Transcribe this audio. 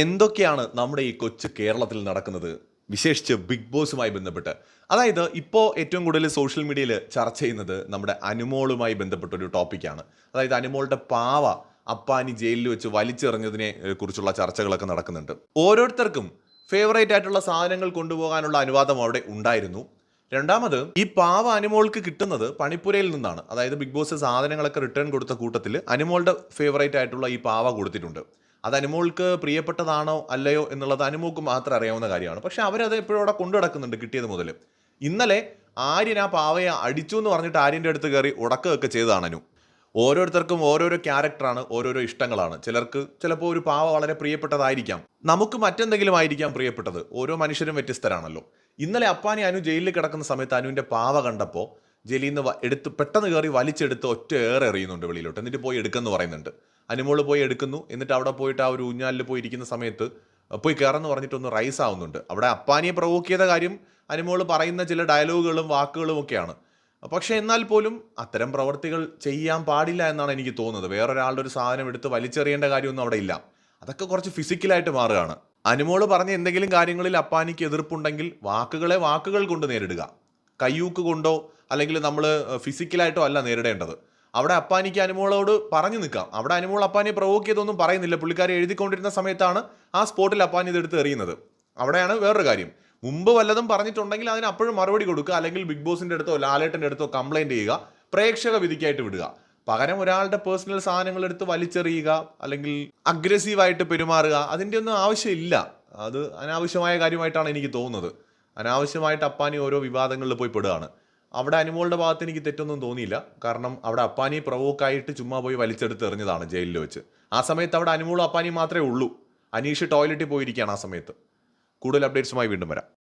എന്തൊക്കെയാണ് നമ്മുടെ ഈ കൊച്ചു കേരളത്തിൽ നടക്കുന്നത്? വിശേഷിച്ച് ബിഗ് ബോസുമായി ബന്ധപ്പെട്ട്. അതായത് ഇപ്പോൾ ഏറ്റവും കൂടുതൽ സോഷ്യൽ മീഡിയയിൽ ചർച്ച ചെയ്യുന്നത് നമ്മുടെ അനുമോളുമായി ബന്ധപ്പെട്ട ഒരു ടോപ്പിക്കാണ് അതായത് അനുമോളുടെ പാവ അപ്പാനി ജയിലിൽ വെച്ച് വലിച്ചെറിഞ്ഞതിനെ കുറിച്ചുള്ള ചർച്ചകളൊക്കെ നടക്കുന്നുണ്ട്. ഓരോരുത്തർക്കും ഫേവറേറ്റ് ആയിട്ടുള്ള സാധനങ്ങൾ കൊണ്ടുപോകാനുള്ള അനുവാദം അവിടെ ഉണ്ടായിരുന്നു. രണ്ടാമത് ഈ പാവ അനുമോൾക്ക് കിട്ടുന്നത് പണിപ്പുരയിൽ നിന്നാണ്. അതായത് ബിഗ് ബോസ് സാധനങ്ങളൊക്കെ റിട്ടേൺ കൊടുത്ത കൂട്ടത്തിൽ അനുമോളുടെ ഫേവറേറ്റ് ആയിട്ടുള്ള ഈ പാവ കൊടുത്തിട്ടുണ്ട്. അത് അനുമോൾക്ക് പ്രിയപ്പെട്ടതാണോ അല്ലയോ എന്നുള്ളത് അനുമോൾക്ക് മാത്രം അറിയാവുന്ന കാര്യമാണ്. പക്ഷെ അവരത് എപ്പോഴും അവിടെ കൊണ്ടു നടക്കുന്നുണ്ട് കിട്ടിയത് മുതൽ ഇന്നലെ ആര്യൻ ആ പാവയെ അടിച്ചു എന്ന് പറഞ്ഞിട്ട് ആര്യന്റെ അടുത്ത് കയറി ഉടക്കമൊക്കെ ചെയ്തതാണ് അനു. ഓരോരുത്തർക്കും ഓരോരോ ക്യാരക്ടറാണ് ഓരോരോ ഇഷ്ടങ്ങളാണ്. ചിലർക്ക് ചിലപ്പോൾ ഒരു പാവ വളരെ പ്രിയപ്പെട്ടതായിരിക്കാം. നമുക്ക് മറ്റെന്തെങ്കിലും ആയിരിക്കാം പ്രിയപ്പെട്ടത്. ഓരോ മനുഷ്യരും വ്യത്യസ്തരാണല്ലോ. ഇന്നലെ അപ്പാനി അനു ജയിലിൽ കിടക്കുന്ന സമയത്ത് അനുവിന്റെ പാവ കണ്ടപ്പോൾ ജയിലിൽ നിന്ന് എടുത്ത് പെട്ടെന്ന് കയറി വലിച്ചെടുത്ത് ഒറ്റ ഏറെ എറിയുന്നുണ്ട് വെളിയിലോട്ട്. എന്നിട്ട് പോയി എടുക്കുന്നു പറയുന്നുണ്ട്. അനുമോൾ പോയി എടുക്കുന്നു. എന്നിട്ട് അവിടെ പോയിട്ട് ആ ഒരു ഊഞ്ഞാലിൽ പോയി ഇരിക്കുന്ന സമയത്ത് പോയി കയറെന്ന് പറഞ്ഞിട്ടൊന്ന് റൈസ് ആവുന്നുണ്ട്. അവിടെ അപ്പാനിയെ പ്രവോക്ക് ചെയ്ത കാര്യം അനുമോൾ പറയുന്ന ചില ഡയലോഗുകളും വാക്കുകളും ഒക്കെയാണ്. പക്ഷേ എന്നാൽ പോലും അത്തരം പ്രവർത്തികൾ ചെയ്യാൻ പാടില്ല എന്നാണ് എനിക്ക് തോന്നുന്നത്. വേറൊരാളുടെ ഒരു സാധനം എടുത്ത് വലിച്ചെറിയേണ്ട കാര്യമൊന്നും അവിടെ ഇല്ല. അതൊക്കെ കുറച്ച് ഫിസിക്കലായിട്ട് മാറുകയാണ്. അനുമോൾ പറഞ്ഞ എന്തെങ്കിലും കാര്യങ്ങളിൽ അപ്പാനിക്ക് എതിർപ്പുണ്ടെങ്കിൽ വാക്കുകളെ വാക്കുകൾ കൊണ്ട് നേരിടുക. കയ്യൂക്ക് കൊണ്ടോ അല്ലെങ്കിൽ നമ്മൾ ഫിസിക്കലായിട്ടോ അല്ല നേരിടേണ്ടത്. അവിടെ അപ്പാനിക്ക് അനുമോളോട് പറഞ്ഞു നിൽക്കാം. അവിടെ അനുമോൾ അപ്പാനിയെ പ്രവോക്ക് ചെയ്തൊന്നും പറയുന്നില്ല. പുള്ളിക്കാരി എഴുതിക്കൊണ്ടിരുന്ന സമയത്താണ് ആ സ്പോട്ടിൽ അപ്പാനി ഇതെടുത്ത് എറിയുന്നത്. അവിടെയാണ് വേറൊരു കാര്യം. മുമ്പ് വല്ലതും പറഞ്ഞിട്ടുണ്ടെങ്കിൽ അതിന് അപ്പോഴും മറുപടി കൊടുക്കുക. അല്ലെങ്കിൽ ബിഗ് ബോസിന്റെ അടുത്തോ ലാലേട്ടന്റെ അടുത്തോ കംപ്ലൈന്റ് ചെയ്യുക. പ്രേക്ഷക വിധിക്കായിട്ട് വിടുക. പകരം ഒരാളുടെ പേഴ്സണൽ സാധനങ്ങൾ എടുത്ത് വലിച്ചെറിയുക. അല്ലെങ്കിൽ അഗ്രസീവായിട്ട് പെരുമാറുക. അതിന്റെ ഒന്നും ആവശ്യമില്ല. അത് അനാവശ്യമായ കാര്യമായിട്ടാണ് എനിക്ക് തോന്നുന്നത്. അനാവശ്യമായിട്ട് അപ്പാനി ഓരോ വിവാദങ്ങളിൽ പോയി പെടുകയാണ്. അവിടെ അനുമോളുടെ ഭാഗത്ത് എനിക്ക് തെറ്റൊന്നും തോന്നിയില്ല. കാരണം അവിടെ അപ്പാനി പ്രവോക്കായിട്ട് ചുമ്മാ പോയി വലിച്ചെടുത്ത് എറിഞ്ഞതാണ് ജയിലിൽ വെച്ച്. ആ സമയത്ത് അവിടെ അനുമോളും അപ്പാനിയും മാത്രമേ ഉള്ളൂ. അനീഷ് ടോയ്ലറ്റിൽ പോയിരിക്കുകയാണ് ആ സമയത്ത്. കൂടുതൽ അപ്ഡേറ്റ്സുമായി വീണ്ടും വരാം.